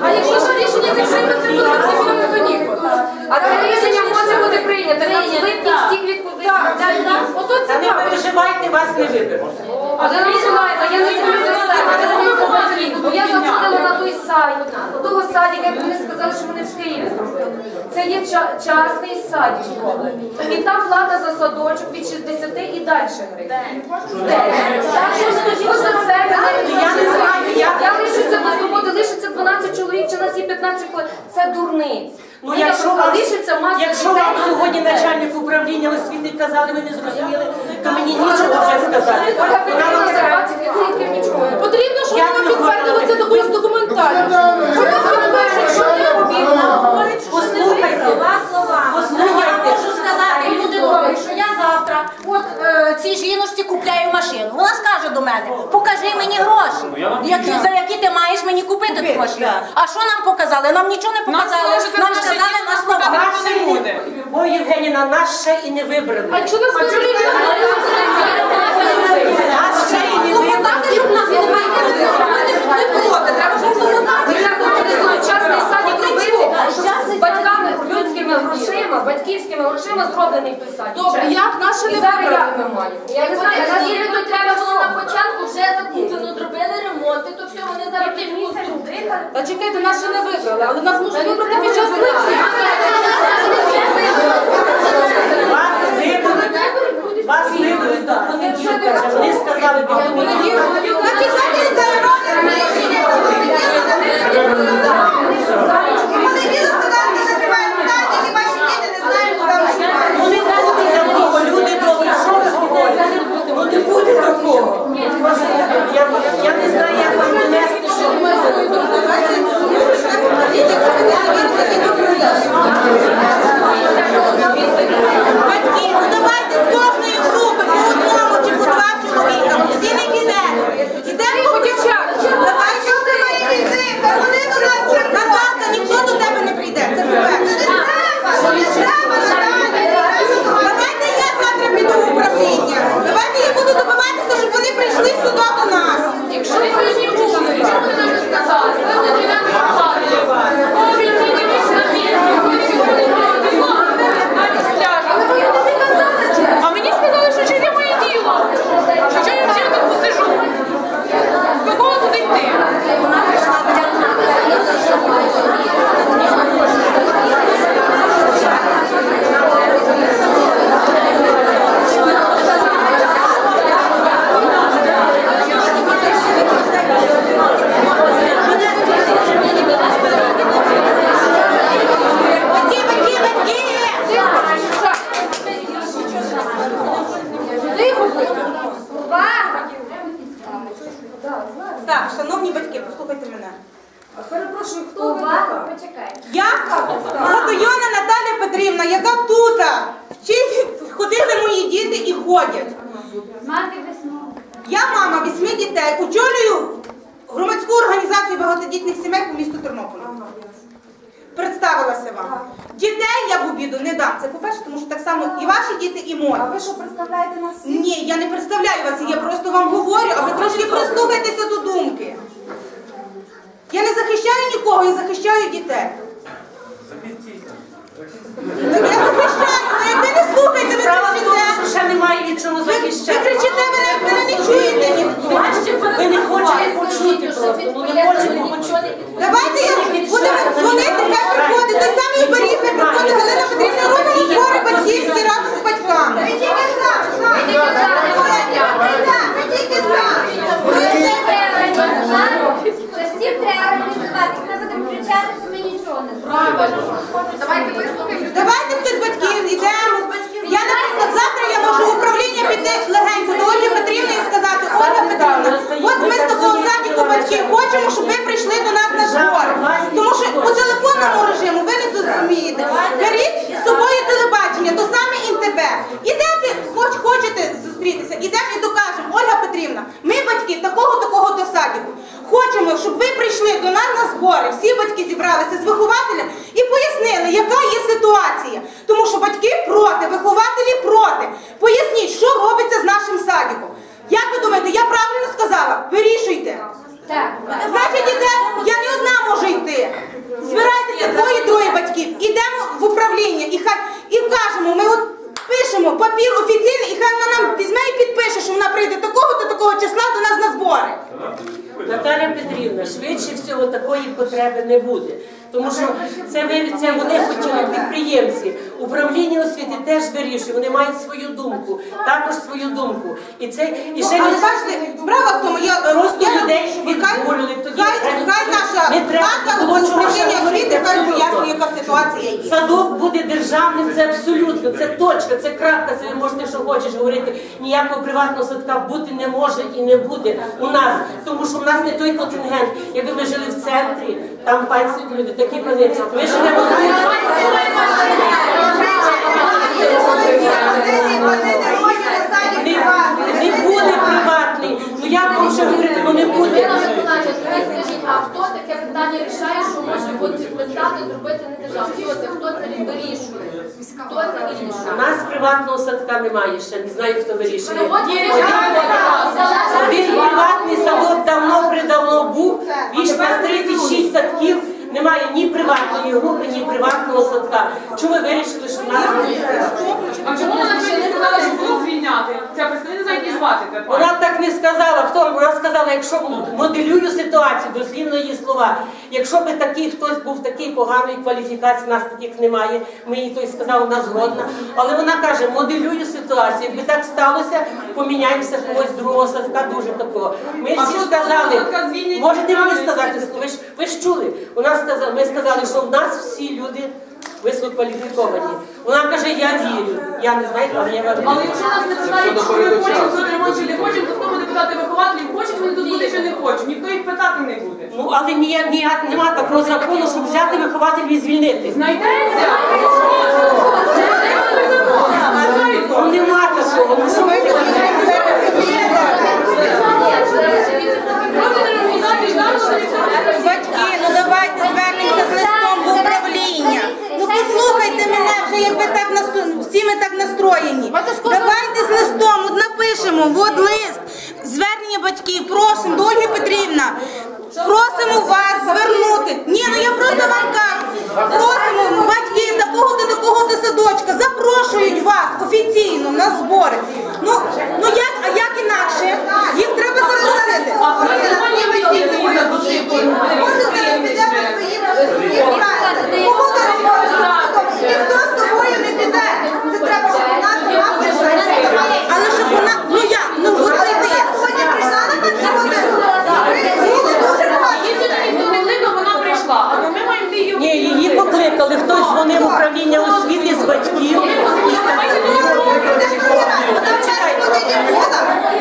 А якщо що рішення не прийметься, то всі підемо на канікули. А це рішення прийнято. Нас в липні всіх відповідати. Ото Та не переживайте, вас не виберуть. А я не переживаю, а я не знаю за себе. Я заходила на той сайт, того садика, як вони сказали, що вони в Києві зробили. Це є ча- частний садик зроблений. І там плата за садочок від 60 і далі гривень. Так що за це Я не знаю, Я лишуся на свободи, лишиться 12 чоловік, чи нас є 15 хвилин. Це дурниць. Ну, якщо вам, лишиться маса якщо людей. вам сьогодні начальник управління освіти казали, ви не зрозуміли, то мені нічого вже сказати. Ольга Петрівна за 20% нічого. Потрібно, щоб вона підтвердила це якоюсь документально. Вона підпише, що не слова. Послухайте. можу сказати, люди добрі, що я завтра от е, ліності купляю машину. Вона скаже до мене, покажи мені гроші, які, за які ти маєш мені купити ту машину. А що нам показали? Нам нічого не показали. Нам сказали на слова. Нас ще буде. Бо Євгеніна, нас ще і не вибрали. А якщо нас виберуть, що представляєте нас? Ні, я не представляю вас, я просто вам говорю, а ви трошки прислухайтеся до думки. Я не захищаю нікого, я захищаю дітей. Так я захищаю, але як ви не слухаєте, ви кричите. Ще немає від чого Ви, ви захищати. кричите, ви не чуєте ніхто. Ви не хочете почути просто, ну не хочете почути. Давайте я будемо дзвонити, хай приходить. Той самий оберіг, хай приходить Галина Петрівна робить збори батьківські разом з батьками. Ви тільки за, ви тільки за, ви тільки за. Ви все треба організувати, всі треба організувати. Будемо кричати, що ми нічого не зробимо. Давайте вислухаємо. Давайте хтось батьків, йдемо. Я, наприклад, завтра я можу в управління піти легенько до Ольги Петрівни і сказати, Ольга Петрівна, от ми з такого садіку хочемо, щоб ви прийшли до нас на збори. Тому що по телефонному режиму ви не зрозумієте. Беріть з собою телебачення, то саме ІНТБ. Ідете, хоч хочете зустрітися, ідемо і докажемо, Ольга Петрівна, ми батьки такого-такого до садіку. Хочемо, щоб ви прийшли до нас на збори, всі батьки зібралися з вихователем і пояснили, яка є ситуація. Тому що батьки проти, вихователі проти. Поясніть, що робиться з нашим садиком. Як ви думаєте, думаєте, я правильно сказала? Вирішуйте. Так. Значить, іде, я не одна можу йти. Збирайтеся двоє троє батьків, ідемо в управління і хай і кажемо, ми от пишемо папір офіційний, і хай вона нам візьме і підпише, що вона прийде такого то такого числа до нас на збори. Наталя Петрівна, швидше всього такої потреби не буде. Тому що це, ви- це вони хотіли підприємці. Управління освіти теж вирішує, вони мають свою думку, також свою думку. І це і ще Ну, Але не бачите, справа в тому, я Просто людей хай, тоді хай, треба- хай наша не треба влада було чого управління говорити, освіти хай абсолютно. пояснює, яка ситуація є. Садок буде державним, це абсолютно, це точка, це крапка, це ви можете що хочеш говорити. Ніякого приватного садка бути не може і не буде у нас, тому що в нас не той контингент. Якби ми жили в центрі, там пальці люди такі пани. Ми живемо тут. Не, не буде приватний. Ну як вам ще говорити, ну не буде. Скажіть, а хто таке питання рішає, що може бути писати, зробити не державу? Хто це? Хто це вирішує? Хто це У нас приватного садка немає ще, не знаю, хто вирішує. Держава. Один приватний садок давно придавно був, більш на 36 садків. Немає ні приватної групи, ні приватного садка. Чому ви вирішили, що в нас А чому вона ще не сказала, що було звільняти? Ця представниця знає, як звати тепер. вона так не сказала. Хто вона сказала, якщо моделюю ситуацію, дослівно її слова. Якщо би такий хтось був такий поганої кваліфікації, в нас таких немає. Ми їй той сказав, вона згодна. Але вона каже, моделюю ситуацію. Якби так сталося, поміняємося когось другого садка, дуже такого. Ми А всі що сказали, садка звільнять? можете мені сказати, ви ж ви ж чули. У нас сказали, ми сказали, що в нас всі люди висококваліфіковані. Вона каже, я вірю. Я не знаю, але я вам Але якщо нас не питають, що ми хочемо, що ми хочемо, чи не хочемо, то хто буде питати вихователів, хочуть вони тут бути чи не хочуть. Ніхто їх питати не буде. Ну, але ніяк, ніяк нема такого закону, щоб взяти вихователів і звільнити. Знайдеться? Ну нема такого. Ну, що ви Батьки, ну давайте звернемося з листом в управління. Ну послухайте мене як ви так настро- всі ми так настроєні. Давайте з листом, от напишемо, от лист, звернення батьків, просимо, до Ольги Петрівна. Просимо вас звернути. Ні, ну я просто вам кажу. Просимо батьки такого-то такого-то садочка. Запрошують вас офіційно на збори. Ну, ну як, а як інакше? Їх треба запросити. А коли сьогодні ви всі за душі Може, зараз підемо своїм Кого ти Ніхто з тобою не піде. Це треба, щоб у нас була держава. Але щоб вона, ну як, ну от ти сьогодні прийшла на першу годину. Було дуже багато. Її сюди ніхто не кликав, вона прийшла. А ми маємо її Ні, її покликали. Хтось дзвонив в управління освіти з батьків.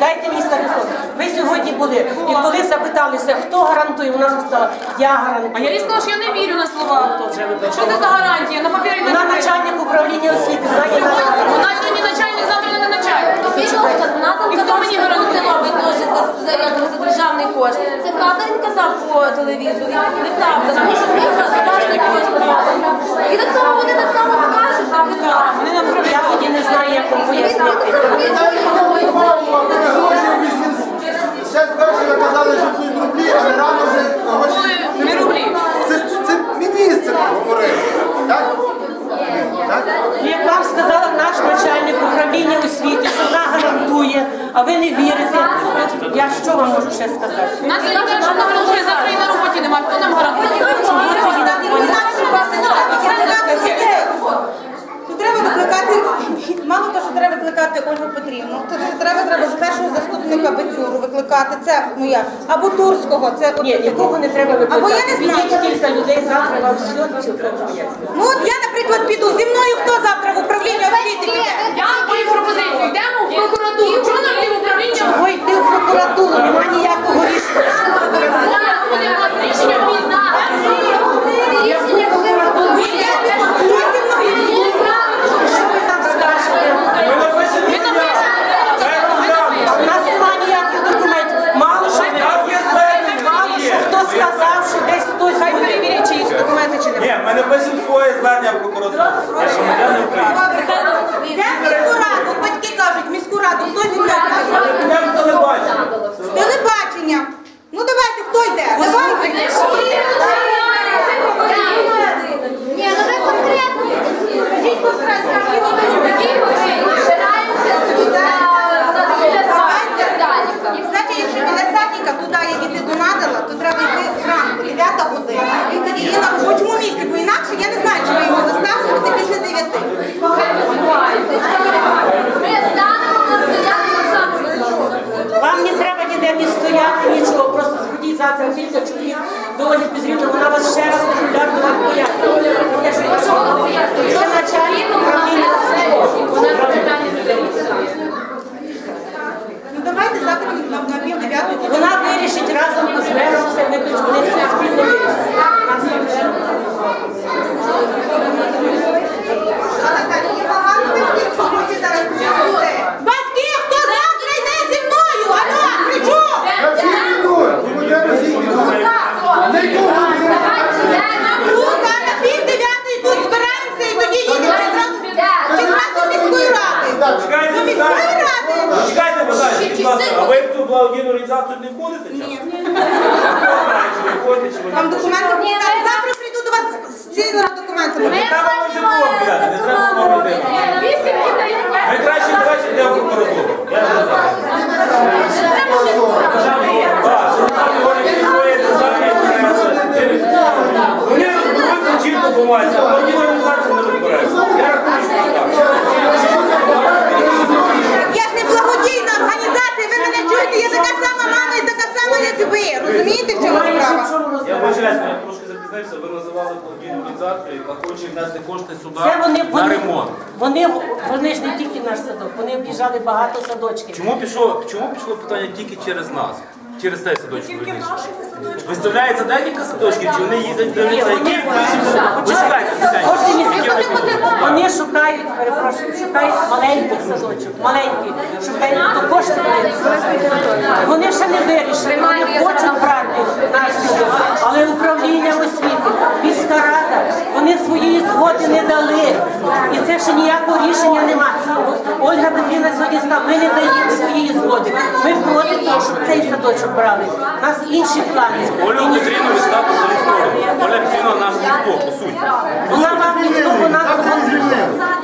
Дайте мені сказати слово. Ви сьогодні були. І коли запиталися, гарантує, вона ж сказала, я А я їй сказала, що я не вірю на слова. То вже вибачте. Що це за гарантія? На папері не Вона написано. начальник управління освіти, знає нашу. Вона сьогодні начальник, завтра не начальник. І хто мені гарантує? робить теж за, за, як за державний кошт. Це правда він казав по телевізорі? Неправда. Тому що він за державний кошт. І так само вони так само скажуть, так і так. Вони нам Я тоді не знаю, як вам пояснити. Ще вперше ви казали, що тут рублі, але рано вже гроші. не рублі. Це, це міністр говорив. Так? Так? Як вам сказала наш начальник управління освіти, що вона гарантує, а ви не вірите, то я що вам можу ще сказати? У нас сьогодні каже, що нам гарантує, завтра і на роботі немає. Хто нам гарантує? Тут треба викликати, мало того, що треба викликати Ольгу Петрівну, то треба, треба з першого заступника Викликати, це моя, або Турського, це от Ні, нікого не треба Або я не знаю. Підіть кілька людей, завтра вам все цілком. Ну от я, наприклад, піду. Зі мною хто завтра в управління освіти піде? Я маю пропозицію. Йдемо в прокуратуру. Чого нам не в управління? Чого йти в прокуратуру? Нема ніякого рішення. звернення в прокуратуру. Громадяни України. Йдемо міську раду, батьки кажуть, міську раду, хто зібрав? Йдемо З телебачення. Телебачення. Ну давайте, хто йде? Давайте. Бо я не знаю, чи ви його заставите бути після 9. Ми станемо на стоянку саме. Вам не треба ніде не стояти, нічого, просто сходіть завтра кілька чоловік до Ольги Петрівни, вона вас ще раз регулярно вам пояснює. Це начальник управління Ну давайте завтра на, пів 9 Вона вирішить разом з мером все вони все спільно вирішать. Батьки, хто завтра йде зі мною? Алло, кричу! Всі йдуть, громадяни всі йдуть. Нікого не Тут, а на пів дев'ятої тут збираємося і тоді їдемо чи зразу до міської ради. Чекайте, До міської ради. Чекайте, бажайте, будь ласка, а ви в цю благодійну організацію не входите? Ні. Хто знає, чи ви входите, чи ви не Там входите? документи показали. Завтра прийду до вас з цілими документами. Не треба вже було взяти, не треба було робити. Ми краще давайте йдемо в прокуратуру. Я не знаю. Так, державні органи свої державні інтереси. Вони розберуться чітко бумазі, а благодійна організація не розбереться. Я рахую, що так. Я ж не благодійна організація, ви мене чуєте, я така сама мама і така сама, як і ви. Розумієте, в чому справа? Я вибачаюсь, я трошки запізнився, ви називали благодійну організацію, яка хоче внести кошти сюди Це вони, на вони, ремонт. вони, вони ж не тільки наш садок, вони об'їжджали багато садочків. Чому пішло, чому пішло питання тільки через нас? Через цей садочок вирішили? Виставляється декілька садочків, чи вони їздять дивитися, які Почекайте, Кожен чекайте. вони шукають, перепрошую, шукають маленьких садочок, маленькі, щоб дати до кошти. Вони ще не вирішили, вони хочуть брати наш садок, але управління освіти, міська рада, вони своєї згоди не дали. І це ще ніякого рішення немає. Ольга Петрівна сьогодні сказала, ми не даємо своєї згоди. Ми проти того, щоб цей садочок брали. У нас інші плани. Ольгу Петрівну ви статус зареєстровано. Оля Петрівна наш ніхто, по суті. Вона вам ніхто вона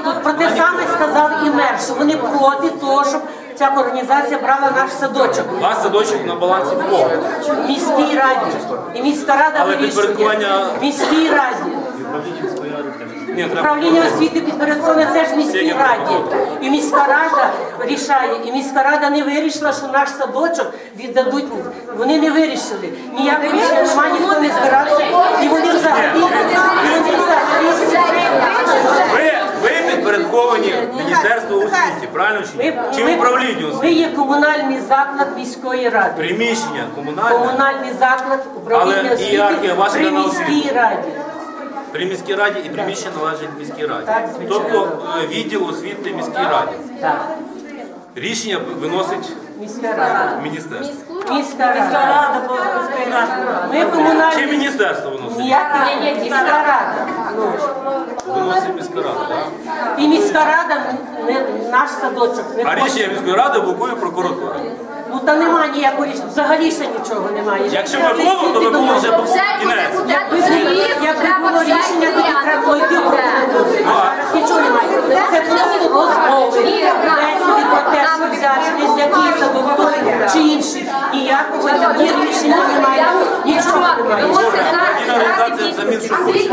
тут про те саме сказав і мер, що вони проти того, щоб ця організація брала наш садочок У вас садочок на балансі в кого? в міській раді. І міська рада Але вирішує. підпорядкування- В міській раді. Ні, треба. Управління освіти підпорядковане теж міській раді. І міська рада рішає. І міська рада не вирішила, що наш садочок віддадуть. Вони не вирішили. Ніякого рішення немає, ніхто не збирався. І вони взагалі, і вони взагалі. Ви, ви підпорядковані Міністерству освіти, правильно чи ні? Чи Ми- управлінню Ми освіти? є комунальний заклад міської ради. Приміщення комунальне Комунальний заклад управління Але освіти ієрархія ваша при на міській освіту. раді. При міській раді і приміщення належить міській раді. Тобто е, відділ освіти міській раді. Рішення виносить міська рада. міністерство. Міська рада. Ми Чи міністерство виносить? ніяка міська рада. Ну, Виносить міська рада, так? і міська рада не наш садочок не А хоче. рішення міської ради блокує прокуратура. Ну та немає ніякого рішення. Взагалі ще нічого немає. Якщо ми було, то ми було вже кінець. Якби якби було рішення, тоді треба було йти в прокуратуру. А зараз нічого немає. Це просто розмови. Бесіди про те, що взяти, з який садок чи інший. Ніякого ні рішення немає. Нічого немає. Організація взамін що хоче.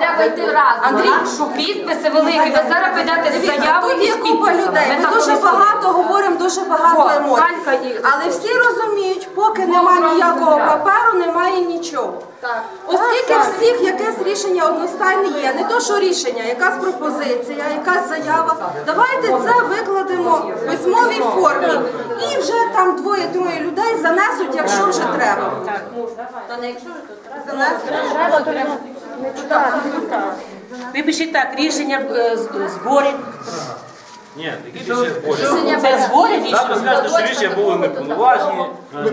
Треба йти разом. Андрій, підписи великі. Ви зараз підете з заявою і з купа людей. Ми дуже багато говоримо, дуже багато емоцій. Але всі розуміють, поки немає ніякого паперу, немає нічого. Оскільки всіх якесь рішення одностайне є, не то що рішення, якась пропозиція, якась заява. Давайте це викладемо в письмовій формі. І вже там двоє-троє людей занесуть, якщо вже треба. Ви пишіть так, рішення е, зборів. Ні, такі рішення зборів. Це Завтра рішення? скажете, що рішення були неповноважні, Ну,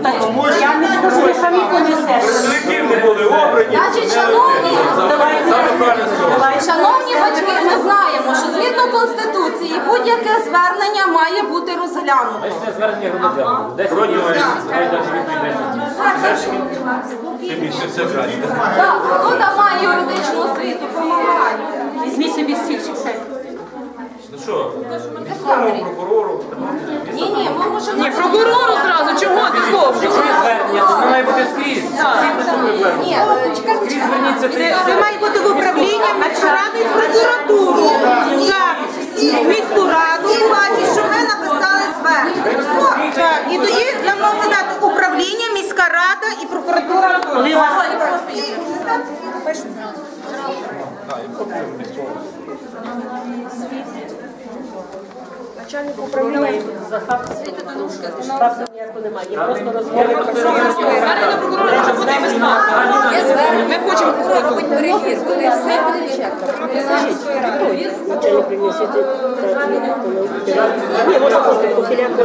Я не скажу, ви самі понесете. представники не були обрані. Значить, шановні. Шановні батьки, ми знаємо, що згідно Конституції будь-яке звернення має бути розглянуто. Це звернення громадян. 10 Вроді днів, ви- хай дати відповідь 10 днів. Тим більше все краще. Так, хто там має юридичну освіту, допомагає. Візьміть собі стільчик все. Ну що, міському прокурору. Ні, ні, ми можемо... Ні, прокурору зразу, чого ти є звернення, то воно має бути скрізь. Всі працюють звернення. Скрізь зверніться ти. Це має бути в управління міськради прокуратуру. Міську раду. Бачить, що ми написали звернення. Так, і тоді нам можна дати управління, міська рада і. Начальник управління заставки заставки ніякого немає. Є просто розмови. Ми хочемо робити переїзд. Начальник принесете. Ні, можна просто похиляти.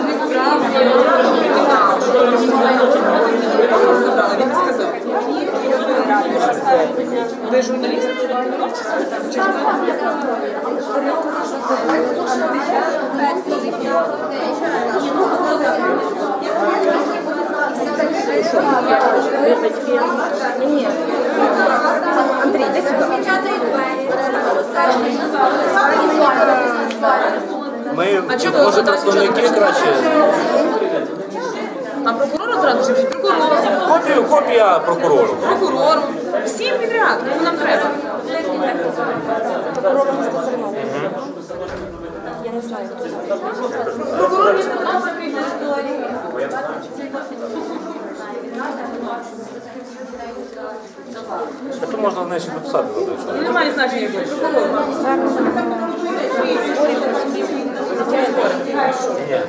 Ви журналіст? Ми, А чого може, ви так представники краще. А прокурору зразу ж прокурору. Копію, копія прокурору. Прокурору. Всім підряд, кому нам треба. Це можна значить написати. Ну, Немає значення.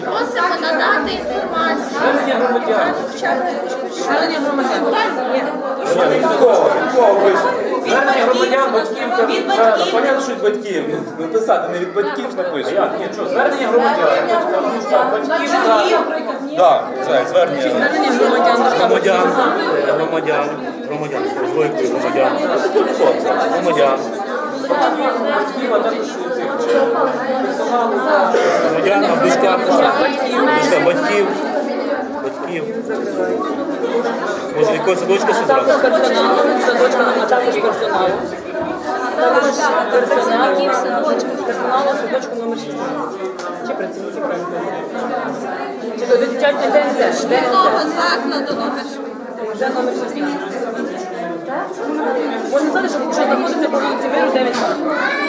Просимо надати інформацію. Звернення громадян. Звернення громадян. Від громадян, батьків. Від батьків. Понятно, що від батьків. Написати не від батьків напише. Як? Ні, що, звернення громадян. Батьків, так. Так, громадян. громадян, е, громадян, громадян, громадян. Громадян. Громадян, а в дужках Дужка, батьків. Батьків. Може, якогось садочка ще зразу? Персоналу, садочка нам також персоналу. Працівників садочка, персоналу садочку номер 16. Чи працівники Чи то дитячий день теж? закладу номер. Вже номер 16. Можна сказати, що що знаходиться по вулиці Миру 9 Про-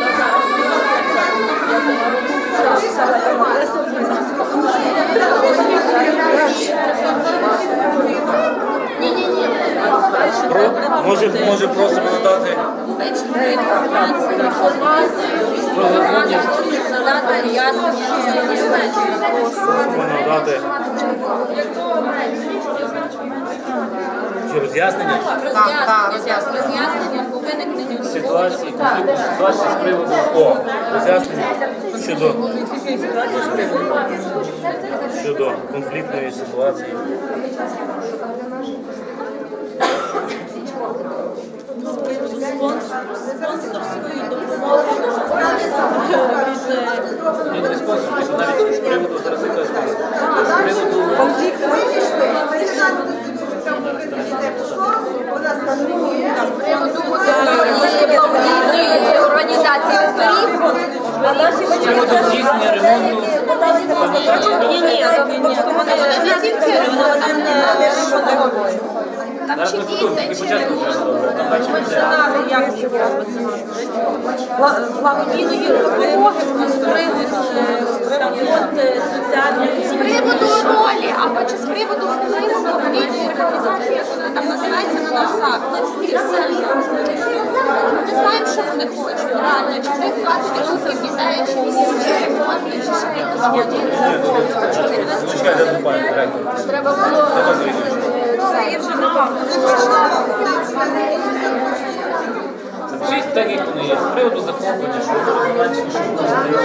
Може, може просимо надати? Надати. Чи роз'яснення? Роз'яснення ситуації з приводу О, роз'яснення щодо щодо конфліктної ситуації. Спонсор, навіть з приводу зараз якась з приводу організації авторів. з приводу здійснення ремонту. Ні, ні, Не тільки Треба. Там благодійної допомоги з приводу фонд соціальної з приводу ролі або чи з приводу впливу благодійної організації, як вона там називається на наш заклад. І все. Ми не знаємо, що вони хочуть. Реально, чи це 20% дітей, чи 80 ремонт, чи ще якось благодійний директор. Треба було Запишіть так, як вони є. З приводу захоплення, що ви